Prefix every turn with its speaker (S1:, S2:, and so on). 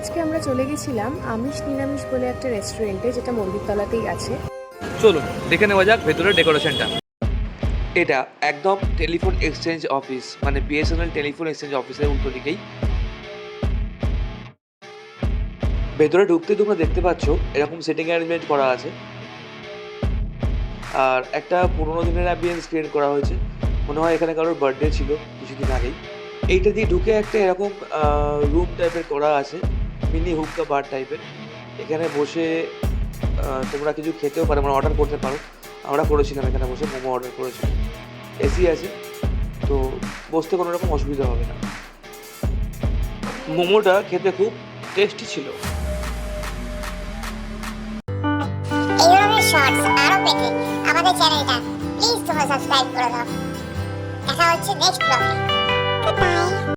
S1: আজকে আমরা চলে গেছিলাম আমিষ নিরামিষ বলে একটা রেস্টুরেন্টে যেটা মন্দিরতলাতেই আছে।
S2: চলুন দেখে নেওয়া যাক ভেতরের ডেকোরেশনটা এটা একদম টেলিফোন এক্সচেঞ্জ অফিস মানে বিএসএনএল টেলিফোন এক্সচেঞ্জ অফিসের উল্টো দিকেই। ভেতরে ঢুকতে তোমরা দেখতে পাচ্ছ এরকম সেটিং অ্যারেঞ্জমেন্ট করা আছে। আর একটা পুরোনো দিনের অ্যাম্বিয়েন্স ক্রিয়েট করা হয়েছে। মনে হয় এখানে কারোর বার্থডে ছিল কিছুদিন আগেই। এইটা দিয়ে ঢুকে একটা এরকম রুম টাইপের করা আছে। মিনি হুক্কা বার টাইপের এখানে বসে তোমরা কিছু খেতেও পারো মানে অর্ডার করতে পারো। আমরা করেছিলাম এখানে বসে মোমো অর্ডার করেছিলাম এসি আছে, তো বসতে কোনো রকম অসুবিধা হবে না। মোমোটা খেতে খুব টেস্টি ছিল।
S3: আমাদের চ্যানেলটা প্লিজ তোমরা সাবস্ক্রাইব করে দাও। দেখা হচ্ছে নেক্সট ব্লগে